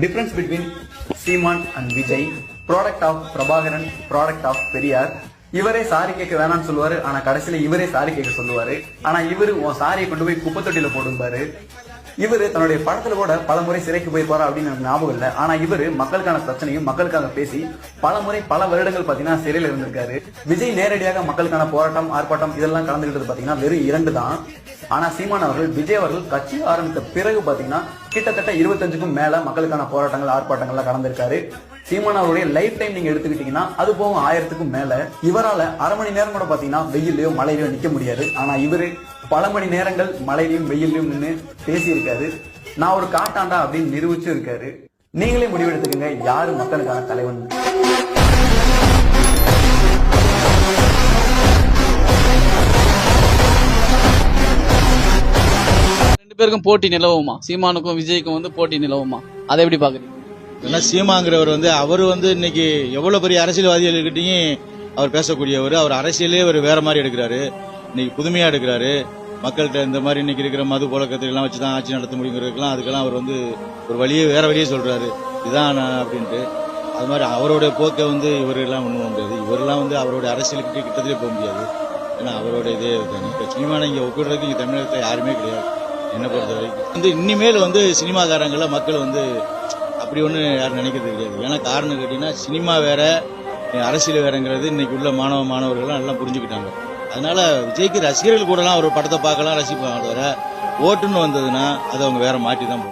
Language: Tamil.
Difference between Seeman and Vijay product of Prabhakaran product of Periyar இவரே சாரி கேட்க வேணாம்னு சொல்லுவாரு ஆனா கடைசியில இவரே சாரி கேட்க சொல்லுவாரு. ஆனா இவரு உன் சாரியை கொண்டு போய் குப்பை தொட்டியில போடும்பாரு. இவர் தன்னுடைய படத்துல கூட பல முறை சிறைக்கு போயிருப்பாரா அப்படின்னு எனக்கு ஞாபகம் இல்லை. ஆனா இவரு மக்களுக்கான பிரச்சனையும் மக்களுக்காக பேசி பல முறை பல வருடங்கள் பாத்தீங்கன்னா சிறையில் இருந்திருக்காரு. விஜய் நேரடியாக மக்களுக்கான போராட்டம் ஆர்ப்பாட்டம் இதெல்லாம் கலந்துகிட்டது பாத்தீங்கன்னா வெறும் இரண்டு தான். ஆனா சீமான் அவர்கள் விஜய் அவர்கள் கட்சி ஆரம்பித்த பிறகு பாத்தீங்கன்னா கிட்டத்தட்ட இருபத்தஞ்சுக்கும் மேல மக்களுக்கான போராட்டங்கள் ஆர்ப்பாட்டங்கள்லாம் கலந்திருக்காரு. சீமான் அவருடைய லைஃப் டைம் நீங்க எடுத்துக்கிட்டீங்கன்னா அது போகும் ஆயிரத்துக்கும் மேல. இவரால அரை மணி நேரம் கூட பாத்தீங்கன்னா வெயிலையோ மழையிலயோ நிக்க முடியாது. ஆனா இவரு பல மணி நேரங்கள் மழையிலையும் வெயிலையும் நின்று பேசியிருக்காரு. நான் ஒரு காட்டாண்டா அப்படின்னு நிரூபிச்சு இருக்காரு. நீங்களே முடிவெடுத்துக்கங்க. யாரு மக்களுக்கான தலைவன்? ரெண்டு பேருக்கும் போட்டி நிலவுமா? சீமானுக்கும் விஜய்க்கும் வந்து போட்டி நிலவுமா? அதை எப்படி பாக்குறீங்க? ஏன்னா சீமாங்கிறவர் வந்து அவர் வந்து இன்னைக்கு எவ்வளோ பெரிய அரசியல்வாதிகள்கிட்டையும் அவர் பேசக்கூடியவர். அவர் அரசியலே அவர் வேற மாதிரி எடுக்கிறாரு. இன்னைக்கு புதுமையா எடுக்கிறாரு. மக்கள்கிட்ட இந்த மாதிரி இன்னைக்கு இருக்கிற மது புழக்கத்தை எல்லாம் வச்சு தான் ஆட்சி நடத்த முடியுங்கிறதுக்கெல்லாம் அதுக்கெல்லாம் அவர் வந்து ஒரு வழியே வேற வழியே சொல்றாரு. இதான் நான் அப்படின்ட்டு. அது மாதிரி அவருடைய போக்கை வந்து இவரெல்லாம் ஒன்றும் முடியாது. இவரெல்லாம் வந்து அவருடைய அரசியலுக்கு கிட்டத்திலே போக முடியாது. ஏன்னா அவரோட இதே இதுதானே. இப்போ சினிமானை இங்கே ஒப்பிடுறதுக்கு இங்கே தமிழகத்தில் யாருமே கிடையாது. என்னை பொறுத்த வரைக்கும் வந்து இனிமேல் வந்து சினிமாக்காரங்களை மக்கள் வந்து அப்படி ஒன்று யாரும் நினைக்கிறது கிடையாது. ஏன்னா காரணம் கேட்டிங்கன்னா சினிமா வேற அரசியல் வேறங்கிறது இன்னைக்கு உள்ள மாணவ மாணவர்கள்லாம் எல்லாம் புரிஞ்சுக்கிட்டாங்க. அதனால விஜய்க்கு ரசிகர்கள் கூடலாம் ஒரு படத்தை பார்க்கலாம் ரசிப்பாங்க தவிர ஓட்டுன்னு வந்ததுன்னா அதை அவங்க வேற மாற்றி தான்